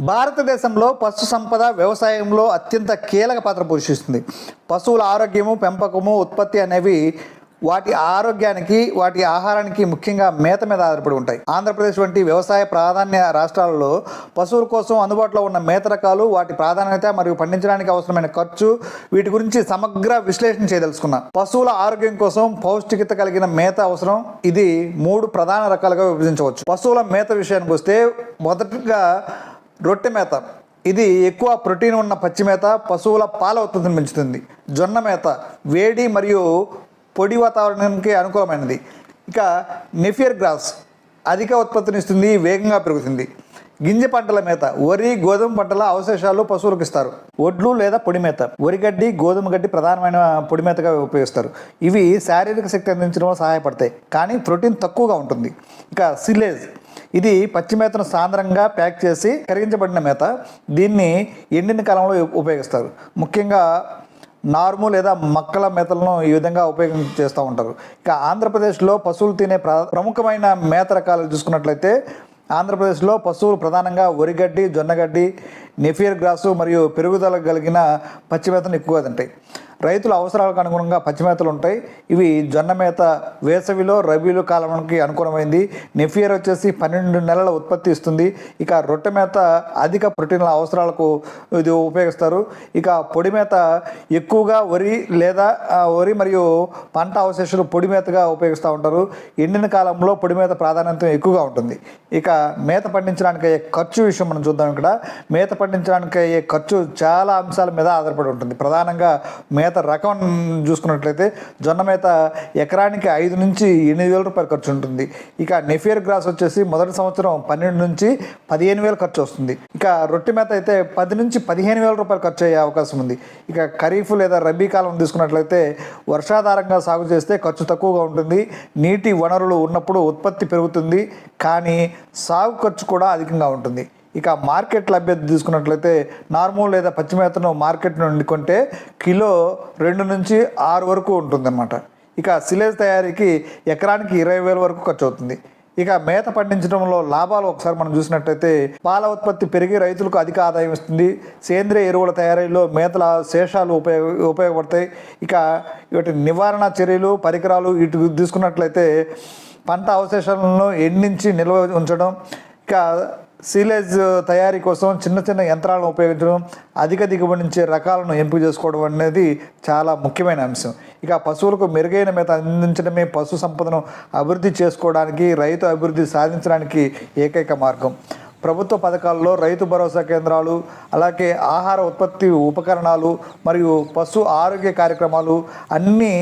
భారతదేశంలో పశు సంపద వ్యవసాయంలో అత్యంత కీలక పాత్ర పోషిస్తుంది. పశువుల ఆరోగ్యము పెంపకము ఉత్పత్తి అనేవి వాటి ఆరోగ్యానికి వాటి ఆహారానికి ముఖ్యంగా మేత మీద ఆధారపడి ఉంటాయి. ఆంధ్రప్రదేశ్ వంటి వ్యవసాయ ప్రాధాన్య రాష్ట్రాలలో పశువుల కోసం అందుబాటులో ఉన్న మేత రకాలు వాటి ప్రాధాన్యత మరియు పండించడానికి అవసరమైన ఖర్చు వీటి గురించి సమగ్ర విశ్లేషణ చేయదలుచుకున్నాం. పశువుల ఆరోగ్యం కోసం పౌష్టికత కలిగిన మేత అవసరం. ఇది మూడు ప్రధాన రకాలుగా విభజించవచ్చు. పశువుల మేత విషయానికి వస్తే మొదటగా రొట్టె మేత. ఇది ఎక్కువ ప్రోటీన్ ఉన్న పచ్చి మేత పశువుల పాల ఉత్పత్తిని పెంచుతుంది. జొన్న మేత వేడి మరియు పొడి వాతావరణానికి అనుకూలమైనది. ఇక నెఫియర్ గ్రాస్ అధిక ఉత్పత్తిని ఇస్తుంది వేగంగా పెరుగుతుంది. గింజ పంటల మేత. వరి గోధుమ పంటల అవశేషాలు పశువులకు ఇస్తారు. ఒడ్లు లేదా పొడి మేత. వరి గడ్డి గోధుమ గడ్డి ప్రధానమైన పొడి మేతగా ఉపయోగిస్తారు. ఇవి శారీరక శక్తి అందించడంలో సహాయపడతాయి. కానీ ప్రోటీన్ తక్కువగా ఉంటుంది. ఇక సిలేజ్. ఇది పచ్చి మేతను సాంద్రంగా ప్యాక్ చేసి కరిగించబడిన మేత. దీన్ని ఎండిన కాలంలో ఉపయోగిస్తారు. ముఖ్యంగా నార్ము లేదా మక్కల మేతలను ఈ విధంగా ఉపయోగం చేస్తూ ఉంటారు. ఇక ఆంధ్రప్రదేశ్లో పశువులు తినే ప్ర ప్రముఖమైన మేత రకాలు చూసుకున్నట్లయితే ఆంధ్రప్రదేశ్లో పశువులు ప్రధానంగా వరిగడ్డి జొన్నగడ్డి నెఫియర్ గ్రాసు మరియు పెరుగుదల కలిగిన పచ్చిమేతను ఎక్కువగా తింటాయి. రైతుల అవసరాలకు అనుగుణంగా పచ్చిమేతలు ఉంటాయి. ఇవి జొన్న మేత వేసవిలో రబీలు కాలానికి అనుకూలమైంది. నెఫియర్ వచ్చేసి పన్నెండు నెలల ఉత్పత్తి ఇస్తుంది. ఇక రొట్టె మేత అధిక ప్రోటీన్ల అవసరాలకు ఇది ఉపయోగిస్తారు. ఇక పొడి మేత ఎక్కువగా వరి లేదా వరి మరియు పంట అవశేషాలు పొడి మేతగా ఉపయోగిస్తూ ఉంటారు. ఎండిన కాలంలో పొడి మేత ప్రాధాన్యత ఎక్కువగా ఉంటుంది. ఇక మేత పండించడానికి అయ్యే ఖర్చు విషయం మనం చూద్దాం ఇక్కడ. మేత పండించడానికి అయ్యే ఖర్చు చాలా అంశాల మీద ఆధారపడి ఉంటుంది. ప్రధానంగా మేత రకం చూసుకున్నట్లయితే జొన్న మేత ఎకరానికి ఐదు నుంచి ఎనిమిది వేల రూపాయలు ఖర్చు ఉంటుంది. ఇక నెఫియర్ గ్రాస్ వచ్చేసి మొదటి సంవత్సరం పన్నెండు నుంచి పదిహేను వేలు ఖర్చు వస్తుంది. ఇక రొట్టె మేత అయితే పది నుంచి పదిహేను వేల రూపాయలు ఖర్చు అయ్యే అవకాశం ఉంది. ఇక ఖరీఫ్ లేదా రబీ కాలం తీసుకున్నట్లయితే వర్షాధారంగా సాగు చేస్తే ఖర్చు తక్కువగా ఉంటుంది. నీటి వనరులు ఉన్నప్పుడు ఉత్పత్తి పెరుగుతుంది. కానీ సాగు ఖర్చు కూడా అధికంగా ఉంటుంది. ఇక మార్కెట్ లభ్యత తీసుకున్నట్లయితే నార్మల్ లేదా పచ్చి మేతను మార్కెట్ నుండి కొంటే కిలో రెండు నుంచి ఆరు వరకు ఉంటుందన్నమాట. ఇక సిలేజ్ తయారీకి ఎకరానికి ఇరవై వేల వరకు ఖర్చు అవుతుంది. ఇక మేత పండించడంలో లాభాలు ఒకసారి మనం చూసినట్లయితే పాల ఉత్పత్తి పెరిగి రైతులకు అధిక ఆదాయం ఇస్తుంది. సేంద్రియ ఎరువుల తయారీలో మేతల శేషాలు ఉపయోగ ఉపయోగపడతాయి. ఇక వీటి నివారణ చర్యలు పరికరాలు ఇటు తీసుకున్నట్లయితే పంట అవశేషాలను ఎండించి నిల్వ ఉంచడం ఇక సీలేజ్ తయారీ కోసం చిన్న చిన్న యంత్రాలను ఉపయోగించడం అధిక దిగుబడినిచ్చే రకాలను ఎంపిక చేసుకోవడం అనేది చాలా ముఖ్యమైన అంశం. ఇక పశువులకు మెరుగైన మేత అందించడమే పశు సంపదను అభివృద్ధి చేసుకోవడానికి రైతు అభివృద్ధి సాధించడానికి ఏకైక మార్గం. ప్రభుత్వ పథకాల్లో రైతు భరోసా కేంద్రాలు అలాగే ఆహార ఉత్పత్తి ఉపకరణాలు మరియు పశు ఆరోగ్య కార్యక్రమాలు అన్నీ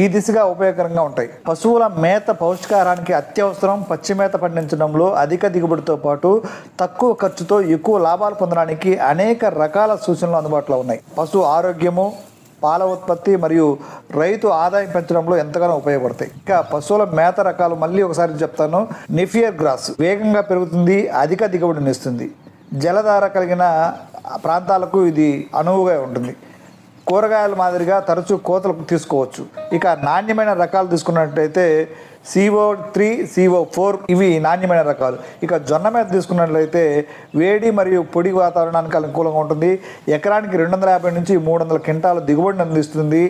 ఈ దిశగా ఉపయోగకరంగా ఉంటాయి. పశువుల మేత పౌష్టికాహారానికి అత్యవసరం. పచ్చి మేత పండించడంలో అధిక దిగుబడితో పాటు తక్కువ ఖర్చుతో ఎక్కువ లాభాలు పొందడానికి అనేక రకాల సూచనలు అందుబాటులో ఉన్నాయి. పశు ఆరోగ్యము పాల ఉత్పత్తి మరియు రైతు ఆదాయం పెంచడంలో ఎంతగానో ఉపయోగపడతాయి. ఇక పశువుల మేత రకాలు మళ్ళీ ఒకసారి చెప్తాను. నిఫియర్ గ్రాస్ వేగంగా పెరుగుతుంది అధిక దిగుబడిని ఇస్తుంది జలధార కలిగిన ప్రాంతాలకు ఇది అనువుగా ఉంటుంది. కూరగాయల మాదిరిగా తరచూ కోతలకు తీసుకోవచ్చు. ఇక నాణ్యమైన రకాలు తీసుకున్నట్టయితే సిఓ త్రీ సిఓ ఫోర్ ఇవి నాణ్యమైన రకాలు. ఇక జొన్న మీద తీసుకున్నట్లయితే వేడి మరియు పొడి వాతావరణానికి అనుకూలంగా ఉంటుంది. ఎకరానికి రెండు వందల యాభై నుంచి మూడు వందల క్వింటాల దిగుబడిని అందిస్తుంది.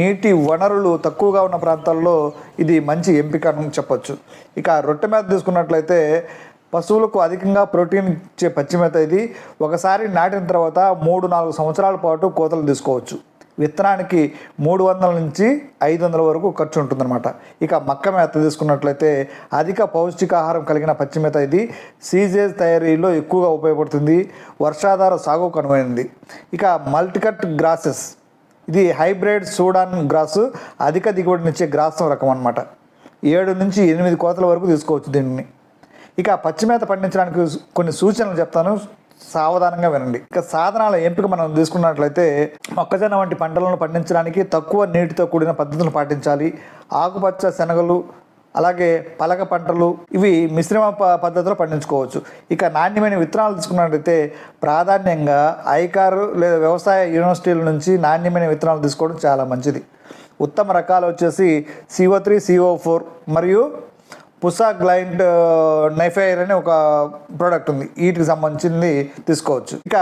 నీటి వనరులు తక్కువగా ఉన్న ప్రాంతాల్లో ఇది మంచి ఎంపిక అని చెప్పొచ్చు. ఇక రొట్టె మీద తీసుకున్నట్లయితే పశువులకు అధికంగా ప్రోటీన్ ఇచ్చే పచ్చిమేత ఇది. ఒకసారి నాటిన తర్వాత మూడు నాలుగు సంవత్సరాల పాటు కోతలు తీసుకోవచ్చు. విత్తనానికి మూడు వందల నుంచి ఐదు వందల వరకు ఖర్చు ఉంటుందన్నమాట. ఇక మక్క మేత తీసుకున్నట్లయితే అధిక పౌష్టికాహారం కలిగిన పచ్చిమేత ఇది సీజేజ్ తయారీలో ఎక్కువగా ఉపయోగపడుతుంది. వర్షాధార సాగుకు కనుగొనింది ఇక మల్టికట్ గ్రాసెస్. ఇది హైబ్రిడ్ సూడాన్ గ్రాస్ అధిక దిగుబడినిచ్చే గ్రాసం రకం అన్నమాట. ఏడు నుంచి ఎనిమిది కోతల వరకు తీసుకోవచ్చు దీన్ని. ఇక పచ్చిమేత పండించడానికి కొన్ని సూచనలు చెప్తాను. సావధానంగా వినండి. ఇక సాధనాల ఎంపిక మనం తీసుకున్నట్లయితే మొక్కజొన్న వంటి పంటలను పండించడానికి తక్కువ నీటితో కూడిన పద్ధతులు పాటించాలి. ఆకుపచ్చ శనగలు అలాగే పలక పంటలు ఇవి మిశ్రమ ప- పద్ధతిలో పండించుకోవచ్చు. ఇక నాణ్యమైన విత్తనాలు తీసుకున్నట్లయితే ప్రాధాన్యంగా ఐకారు లేదా వ్యవసాయ యూనివర్సిటీల నుంచి నాణ్యమైన విత్తనాలు తీసుకోవడం చాలా మంచిది. ఉత్తమ రకాలు వచ్చేసి సిఓ త్రీ సిఓ ఫోర్ మరియు పుసా గ్లైంట్ నైఫైర్ అనే ఒక ప్రోడక్ట్ ఉంది. వీటికి సంబంధించింది తీసుకోవచ్చు. ఇక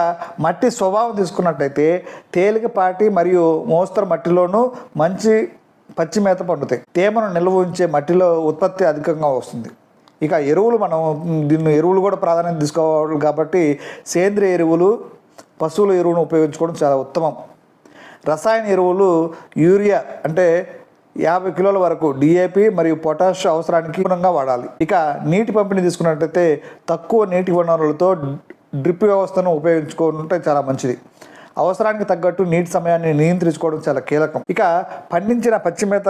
మట్టి స్వభావం తీసుకున్నట్టయితే తేలికపాటి మరియు మోస్తరు మట్టిలోనూ మంచి పచ్చి మేత పండుతాయి. తేమను నిల్వ ఉంచే మట్టిలో ఉత్పత్తి అధికంగా వస్తుంది. ఇక ఎరువులు మనం దీన్ని ఎరువులు కూడా ప్రాధాన్యత తీసుకోవాలి కాబట్టి సేంద్రియ ఎరువులు పశువుల ఎరువును ఉపయోగించుకోవడం చాలా ఉత్తమం. రసాయన ఎరువులు యూరియా అంటే యాభై కిలోల వరకు డిఏపి మరియు పొటాష్ అవసరానికి అనుగుణంగా వాడాలి. ఇక నీటి పంపిణీ తీసుకున్నట్టయితే తక్కువ నీటి వనరులతో డ్రిప్ వ్యవస్థను ఉపయోగించుకుంటే చాలా మంచిది. అవసరానికి తగ్గట్టు నీటి సమయాన్ని నియంత్రించుకోవడం చాలా కీలకం. ఇక పండించిన పచ్చిమేత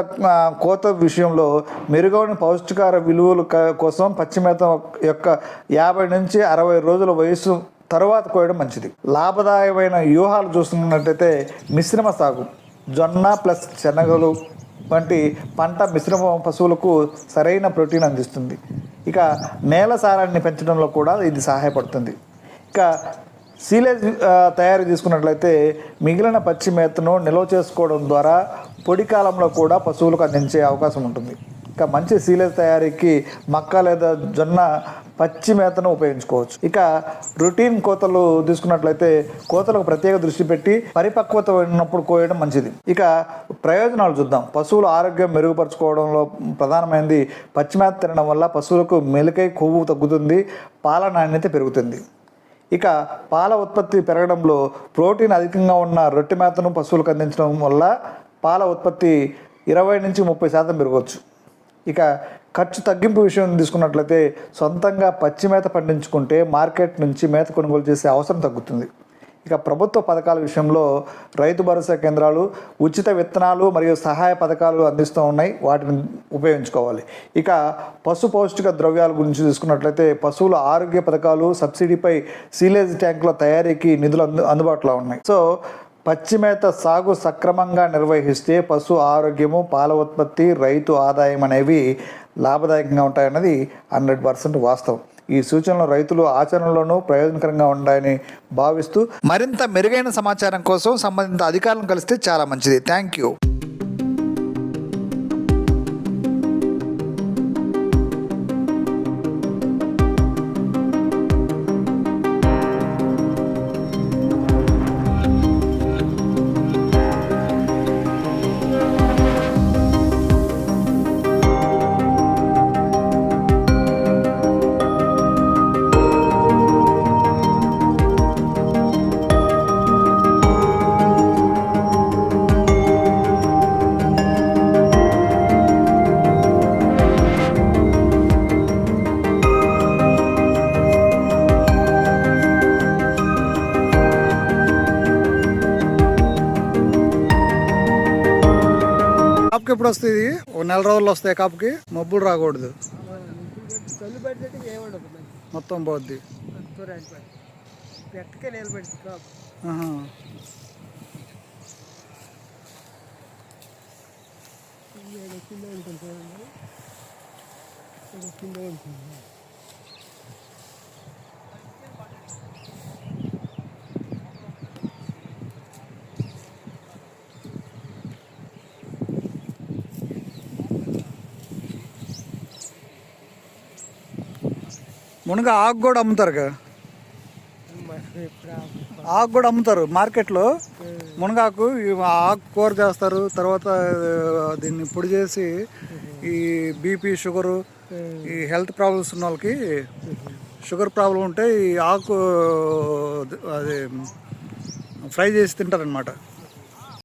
కోత విషయంలో మెరుగైన పౌష్టికార విలువల కోసం పచ్చిమేత యొక్క యాభై నుంచి అరవై రోజుల వయసు తరువాత కోయడం మంచిది. లాభదాయకమైన వ్యూహాలు చూస్తున్నట్టయితే మిశ్రమ సాగు జొన్న ప్లస్ శనగలు వంటి పంట మిశ్రమ పశువులకు సరైన ప్రోటీన్ అందిస్తుంది. ఇక నేల సారాన్ని పెంచడంలో కూడా ఇది సహాయపడుతుంది. ఇక సీలేజ్ తయారు తీసుకున్నట్లయితే మిగిలిన పచ్చి మేతను నిల్వ చేసుకోవడం ద్వారా పొడి కాలంలో కూడా పశువులకు అందించే అవకాశం ఉంటుంది. ఇక మంచి సీలేజ్ తయారీకి మక్క లేదా జొన్న పచ్చి మేతను ఉపయోగించుకోవచ్చు. ఇక రొటీన్ కోతలు తీసుకున్నట్లయితే కోతలకు ప్రత్యేక దృష్టి పెట్టి పరిపక్వత ఉన్నప్పుడు కోయడం మంచిది. ఇక ప్రయోజనాలు చూద్దాం. పశువుల ఆరోగ్యం మెరుగుపరచుకోవడంలో ప్రధానమైనది పచ్చి మేత తినడం వల్ల పశువులకు మెలికై కొవ్వు తగ్గుతుంది పాల నాణ్యత పెరుగుతుంది. ఇక పాల ఉత్పత్తి పెరగడంలో ప్రోటీన్ అధికంగా ఉన్న రొట్టె మేతను పశువులకు అందించడం వల్ల పాల ఉత్పత్తి ఇరవై నుంచి ముప్పై శాతం పెరగవచ్చు. ఇక ఖర్చు తగ్గింపు విషయం తీసుకున్నట్లయితే సొంతంగా పచ్చి మేత పండించుకుంటే మార్కెట్ నుంచి మేత కొనుగోలు చేసే అవసరం తగ్గుతుంది. ఇక ప్రభుత్వ పథకాల విషయంలో రైతు భరోసా కేంద్రాలు ఉచిత విత్తనాలు మరియు సహాయ పథకాలు అందిస్తూ ఉన్నాయి. వాటిని ఉపయోగించుకోవాలి. ఇక పశు పౌష్టిక ద్రవ్యాల గురించి తీసుకున్నట్లయితే పశువుల ఆరోగ్య పథకాలు సబ్సిడీపై సీలేజ్ ట్యాంకుల తయారీకి నిధులు అందు అందుబాటులో ఉన్నాయి. సో పచ్చిమేత సాగు సక్రమంగా నిర్వహిస్తే పశు ఆరోగ్యము పాల ఉత్పత్తి రైతు ఆదాయం అనేవి లాభదాయకంగా ఉంటాయన్నది హండ్రెడ్ పర్సెంట్ వాస్తవం. ఈ సూచనలు రైతులు ఆచరణలోనూ ప్రయోజనకరంగా ఉంటాయని భావిస్తూ మరింత మెరుగైన సమాచారం కోసం సంబంధిత అధికారులను కలిస్తే చాలా మంచిది. Thank you. ఎప్పుడు వస్తుంది ఓ నెల రోజులు వస్తాయి కాపుకి? మబ్బులు రాకూడదు. చల్లు మొత్తం పోద్ది. పెట్టకే నిలబెట్టి కింద ఉంటుంది. మునగ ఆకు కూడా అమ్ముతారు కదా. ఆకు కూడా అమ్ముతారు మార్కెట్లో. మునగాకు ఈ ఆకు కూర చేస్తారు తర్వాత దీన్ని పొడి చేసి ఈ బీపీ షుగరు ఈ హెల్త్ ప్రాబ్లమ్స్ ఉన్న వాళ్ళకి షుగర్ ప్రాబ్లం ఉంటే ఈ ఆకు అది ఫ్రై చేసి తింటారనమాట